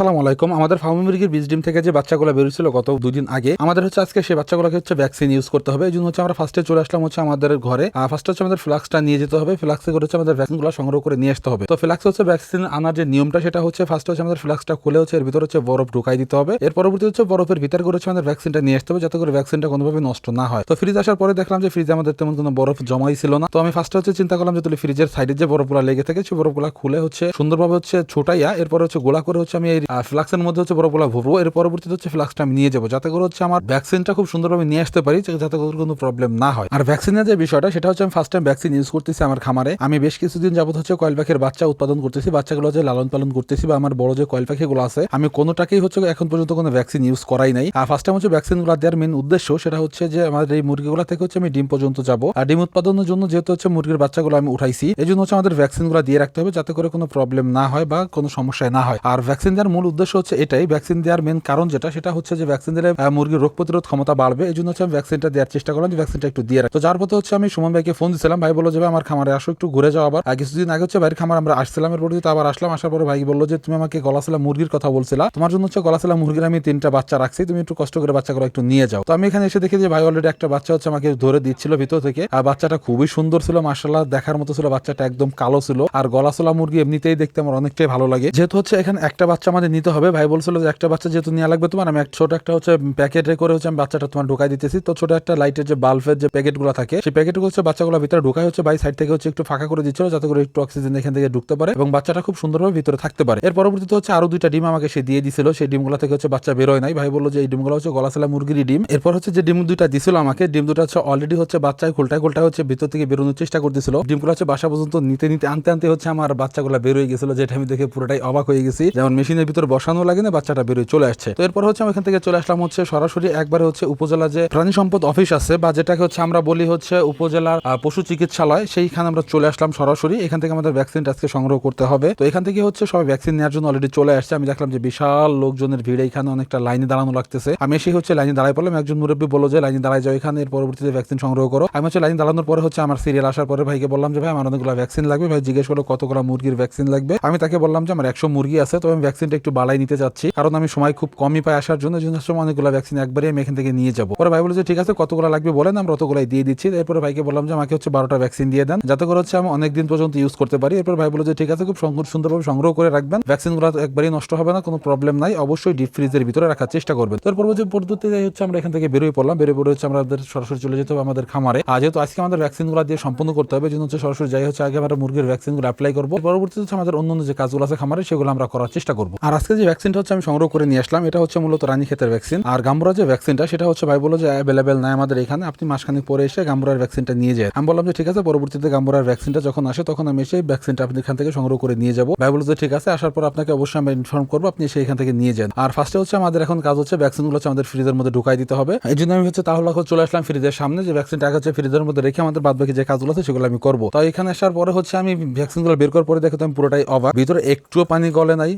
আসসালামু আলাইকুম। আমাদের ফার্মি মুরগির বীজ ডিম থেকে যে বাচ্চাগুলো বেরিয়েছিল গত দুদিন আগে, আমাদের হচ্ছে আজকে সেই বাচ্চাগুলোকে হচ্ছে ভ্যাকসিন ইউজ করতে হবে। এই জন্য হচ্ছে আমরা ফার্স্টে চলে আসলাম হচ্ছে আমাদের ঘরে। আর ফার্স্ট হচ্ছে আমাদের ফ্লাক্সটা নিয়ে যেতে হবে। ফ্লাক্সে করে হচ্ছে আমাদের ভ্যাকসিনগুলো সংগ্রহ করে নিয়ে আসতে হবে। তো ফ্লাক্স হচ্ছে ভ্যাকসিন আনার যে নিয়মটা, সেটা হচ্ছে ফার্স্ট হচ্ছে আমাদের ফ্লাক্সটা খুলে হচ্ছে এর ভিতরে হচ্ছে বরফ ঢুকাই দিতে হবে। এর পরবর্তী হচ্ছে বরফের ভিতর করে হচ্ছে আমাদের ভ্যাকসিনটা নিয়ে আসতে হবে, যাতে করে ভ্যাকসিনটা কোনোভাবে নষ্ট না হয়। তো ফ্রিজ আসার পরে দেখলাম যে ফ্রিজে আমাদের তেমন কোনো বরফ জমাই ছিল না। তো আমি ফার্স্টে হচ্ছে চিন্তা করলাম যে তাহলে ফ্রিজের সাইডে যে বরফগুলো লেগে থাকে সেই বরফগুলো খুলে হচ্ছে সুন্দরভাবে হচ্ছে ছোটাইয়া, এরপর হচ্ছে গোলা করে হচ্ছে আমি এই ফ্লাক্সের মধ্যে হচ্ছে বরফগুলো ভরবো এর পরবর্তীতে হচ্ছে ফ্লাক্সটা আমি নিয়ে যাব। যাতে করে হচ্ছে আমার ভ্যাকসিনটা খুব সুন্দরভাবে নিয়ে আসতে পারি, যাতে করে কোনো প্রবলেম না হয়। আর ভ্যাকসিনের যে বিষয়টা, সেটা হচ্ছে আমি ফার্স্ট টাইম ভ্যাকসিন ইউজ করতেছি আমার খামারে। আমি বেশ কিছুদিন যাবত হচ্ছে কয়েল পাখির বাচ্চা উৎপাদন করতেছি, বাচ্চাগুলো যে লালন পালন করতেছি বা আমার বড় যে কয়েল পাখিগুলো আছে, আমি কোনোটাকেই হচ্ছে এখন পর্যন্ত কোনো ভ্যাকসিন ইউজ করাই নাই। আর ফার্স্ট টাইম হচ্ছে ভ্যাকসিনগুলো দেওয়ার মেন উদ্দেশ্য, সেটা হচ্ছে যে আমাদের এই মুরগিগুলো থেকে হচ্ছে আমি ডিম পর্যন্ত যাব। আর ডিম উৎপাদনের জন্য যেহেতু হচ্ছে মুরগির বাচ্চাগুলো আমি উঠাইছি এই জন্য হচ্ছে আমাদের ভ্যাকসিনগুলো দিয়ে রাখতে হবে, যাতে করে কোনো প্রবলেম না হয় বা কোনো সমস্যায় না হয়। আর ভ্যাকসিন দেওয়ার উদ্দেশ্য হচ্ছে এটাই ভ্যাকসিন দেওয়ার মেন কারণ যেটা, সেটা হচ্ছে যে ভ্যাকসিন দিলে মুরগির রোগ প্রতিরোধ ক্ষমতা বাড়বে। এই জন্য হচ্ছে আমি ভ্যাকসিনটা দেওয়ার চেষ্টা করলাম যে ভ্যাকসিনটা একটু দিয়ে তো যার পথে হচ্ছে আমি সুমন ভাইকে ফোন দিয়েছিলাম ভাই বলল যে আমার খামারে আসো, একটু ঘুরে যাও আবার। কিছুদিন আগে হচ্ছে ভাইয়ের খামার আমরা আসছিলাম এর পরে আবার আসলাম, আসার পরে ভাই বলল যে, তুমি আমাকে গলাশিলা মুরগির কথা বলছিলা। তোমার জন্য হচ্ছে গলাশিলা মুরগির আমি তিনটা বাচ্চা রাখছি, তুমি একটু কষ্ট করে বাচ্চাগুলো একটু নিয়ে যাও। তো আমি এখানে এসে দেখি যে ভাই অলরেডি একটা বাচ্চা হচ্ছে আমাকে ধরে দিচ্ছিল ভিতর থেকে। আর বাচ্চাটা খুবই সুন্দর ছিল মার্শাল্লাহ দেখার মতো ছিল, বাচ্চাটা একদম কালো ছিল। আর গলাশোলা মুরগি এমনিতেই দেখতে আমার অনেকটাই ভালো লাগে। যেহেতু হচ্ছে এখানে একটা বাচ্চা আমাদের নিতে হবে। ভাই বলছিল যে একটা বাচ্চা যেহেতু নেওয়া লাগবে তোমার, আমি এক ছোট একটা হচ্ছে প্যাকেটে করে হচ্ছে আমি বাচ্চাটা তোমার ঢুকাই দিতেছি। তো ছোট একটা লাইটের যে বাল্বের যে প্যাকেটগুলো থাকে, সেই প্যাকেটগুলো হচ্ছে বাচ্চাগুলো ভিতরে ঢুকাই হচ্ছে বাই সাইড থেকে হচ্ছে একটু ফাঁকা করে দিচ্ছিল যাতে করে একটু অক্সিজেন এখান থেকে ঢুকতে পারে এবং বাচ্চাটা খুব সুন্দরভাবে ভিতরে থাকতে পারে। এর পরবর্তীতে হচ্ছে আরও দুইটা ডিম আমাকে সে দিয়ে দিছিল, সেই ডিমগুলো থেকে হচ্ছে বাচ্চা বেরোয় নাই। ভাই বলল যে এই ডিমগুলো হচ্ছে গলাশালা মুরগির ডিম। এরপর হচ্ছে যে ডিম দুইটা দিছিল আমাকে, ডিম দুটো হচ্ছে অলরেডি হচ্ছে বাচ্চায় খোলটায় খোলটায় হচ্ছে ভিতর থেকে বেরোনোর চেষ্টা করতেছিল। ডিমগুলো হচ্ছে বাসা পর্যন্ত নিতে নিতে, আনতে আনতে হচ্ছে আমার বাচ্চাগুলো বেরোয় গেছিল, যেটা আমি দেখে পুরোটাই অবাক হয়ে গেছি। যেমন মেশিনের ভিতর বসানো লাগে না, বাচ্চাটা বেরোয় চলে আসছে। তো এরপর হচ্ছে আমি এখান থেকে চলে আসলাম হচ্ছে সরাসরি একবারে হচ্ছে উপজেলা যে প্রাণী সম্পদ অফিস আছে বা যেটাকে হচ্ছে আমরা বলি হচ্ছে উপজেলার পশু চিকিৎসালয়, সেইখানে আমরা চলে আসলাম সরাসরি। এখান থেকে আমাদের ভ্যাকসিন আজকে সংগ্রহ করতে হবে। তো এখান থেকে হচ্ছে সবাই ভ্যাকসিন নেওয়ার জন্য অলরেডি চলে আসছে। আমি দেখলাম যে বিশাল লোকজনের ভিড়, এখানে অনেকটা লাইনে দাঁড়ানো লাগতেছে। আমি এসে হচ্ছে লাইনে দাঁড়াই পড়লাম। একজন মুরব্বী বলো যে, লাইনে দাঁড়ায় যাও এখানে, এর পরবর্তীতে ভ্যাকসিন সংগ্রহ করো। আমি হচ্ছে লাইন দাঁড়ানোর পরে হচ্ছে আমার সিরিয়াল আসার পরে ভাইকে বললাম যে, ভাই, আমার অনেকগুলো ভ্যাকসিন লাগবে। ভাই জিজ্ঞেস করল, কতগুলো মুরগির ভ্যাকসিন লাগবে? আমি তাকে বললাম যে, আমার একশো মুরগি আছে। তো আমি ভ্যাকসিনটা একটু বাড়াই নিতে চাচ্ছি কারণ আমি সময় খুব কমই পাই আসার জন্য অনেকগুলো ভ্যাকসিন একবারই আমি এখান থেকে নিয়ে যাব। পরে ভাই বলে ঠিক আছে, কতগুলো লাগবে বলেন, আমরা অতগুলাই দিয়ে দিচ্ছি। এরপরে ভাইকে বললাম যে, আমাকে হচ্ছে বারোটা ভ্যাকসিন দিয়ে দেন, যাতে করে হচ্ছে আমি অনেকদিন পর্যন্ত ইউজ করতে পারি। এরপর ভাই বলে যে ঠিক আছে, খুব সুন্দরভাবে সংগ্রহ করে রাখবেন। ভ্যাকসিনগুলো একবারই নষ্ট হবে না, কোনো প্রবলেম নাই। অবশ্যই ডিপ ফ্রিজের ভিতরে রাখার চেষ্টা করবেন। তারপর যে পদ্ধতিতে হচ্ছে আমরা এখান থেকে বেরোয় পড়লাম। বেরোয় পড়ে হচ্ছে আমাদের সরাসরি চলে যেতে হবে আমাদের খামারে। আর যেহেতু আজকে আমাদের ভ্যাকসিন ভ্যাকসিনগুলো দিয়ে সম্পূর্ণ করতে হবে জন্য হচ্ছে সরাসরি যাই হচ্ছে আগে আমরা মুরগির ভ্যাকসিনগুলো অ্যাপ্লাই করব। পরবর্তীতে হচ্ছে আমাদের অন্য যে কাজগুলো আছে খামারে, সেগুলো আমরা করার চেষ্টা করব। আর আজকে যে ভ্যাকসিনটা হচ্ছে আমি সংগ্রহ করে নিয়ে আসলাম, এটা হচ্ছে মূলত রানী ক্ষেতের ভ্যাকসিন আর গাম্বুরা যে ভ্যাকসিনটা সেটা হচ্ছে ভাই বলো যে অ্যাভেলেবেল নাই আমাদের এখানে, আপনি মাসখানেক পরে এসে গাম্বুরার ভ্যাকসিনটা নিয়ে যায় আমি বললাম যে ঠিক আছে, পরবর্তীতে গাম্বুরার ভ্যাকসিনটা যখন আসে, তখন আমি সেই ভ্যাকসিনটা আপনি এখান থেকে সংগ্রহ করে নিয়ে যাব। ভাই বলো যে ঠিক আছে, আসার পর আপনাকে অবশ্যই আমি ইনফর্ম করব, আপনি এসে এখান থেকে নিয়ে যান। আর ফার্স্টে হচ্ছে আমাদের এখন কাজ হচ্ছে ভ্যাকসিনগুলো হচ্ছে আমাদের ফ্রিজের মধ্যে ঢুকাই দিতে হবে। এই জন্য আমি হচ্ছে তাহলে চলে আসলাম ফ্রিজের সামনে, যে ভ্যাকসিনটা হচ্ছে ফ্রিজের মধ্যে রেখে আমাদের বাদ বাকি যে কাজগুলো আছে, সেগুলো আমি করব। তো এখানে আসার পরে হচ্ছে আমি ভ্যাকসিনগুলো বের করার পরে দেখো আমি পুরোটাই অবাক ভিতরে একটুও পানি গলে নাই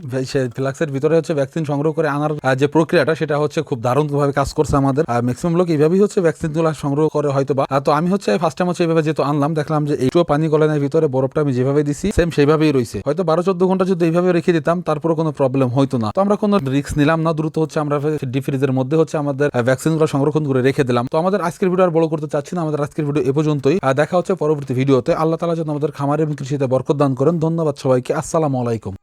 ফ্লাক্সের ভিতরে হচ্ছে ভ্যাকসিন সংগ্রহ করে আনার যে প্রক্রিয়াটা, সেটা হচ্ছে খুব দারুণ ভাবে কাজ করছে আমাদের। আর ম্যাক্সিমাম লোক এইভাবেই হচ্ছে ভ্যাকসিন ভ্যাকসিনগুলো সংগ্রহ করে হয়তো বা তো আমি হচ্ছে ফার্স্ট টাইম হচ্ছে এইভাবে যেহেতু আনলাম, দেখলাম যে একটুও পানি গলে নাই, ভিতরে বরফটা আমি যেভাবে দিছি সেম সেইভাবেই রয়েছে হয়তো বারো, চোদ্দ ঘণ্টা যদি এইভাবে রেখে দিতাম তারপরে কোনো প্রবলেম হয়তো না। তো আমরা কোনো রিস্ক নিলাম না, দ্রুত হচ্ছে আমরা ডিপ ফ্রিজের মধ্যে হচ্ছে আমাদের ভ্যাকসিনগুলো সংরক্ষণ করে রেখে দিলাম। তো আমাদের আজকের ভিডিও আর বড় করতে চাচ্ছি না, আমাদের আজকের ভিডিও এ পর্যন্তই। দেখা হচ্ছে পরবর্তী ভিডিওতে আল্লাহ তালা যেন আমাদের খামার এবং কৃষিতে বরকত দান করেন। ধন্যবাদ সবাইকে। আসসালামু আলাইকুম।